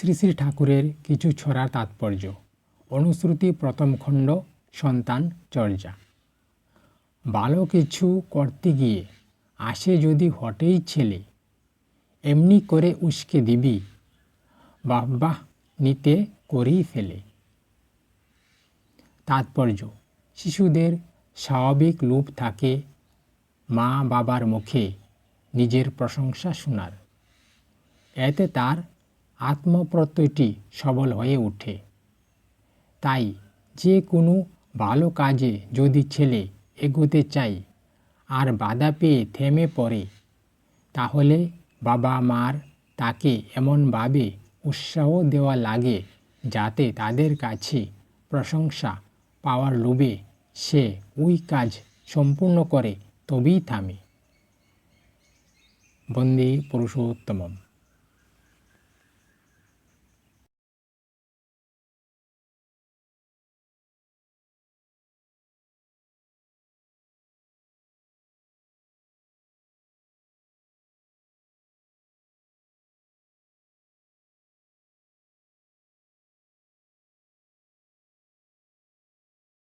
শ্রী শ্রী ঠাকুরের কিছু ছড়ার তাৎপর্য। অনুশ্রুতি প্রথম খণ্ড, সন্তান চর্যা। ভালো কিছু করতে গিয়ে আসে যদি হটেই ছেলে, এমনি করে উস্কে দিবি বাহ বাহ নিতে করেই ফেলে। তাৎপর্য, শিশুদের স্বাভাবিক লোভ থাকে মা বাবার মুখে নিজের প্রশংসা শোনার। এতে তার আত্মপ্রত্যয়টি সবল হয়ে ওঠে। তাই যে কোনো ভালো কাজে যদি ছেলে এগোতে চায় আর বাধা পেয়ে থেমে পড়ে, তাহলে বাবা মার তাকে এমনভাবে উৎসাহ দেওয়া লাগে যাতে তাদের কাছে প্রশংসা পাওয়ার লোভে সে ওই কাজ সম্পূর্ণ করে তবেই থামে। বন্দে পুরুষোত্তমম।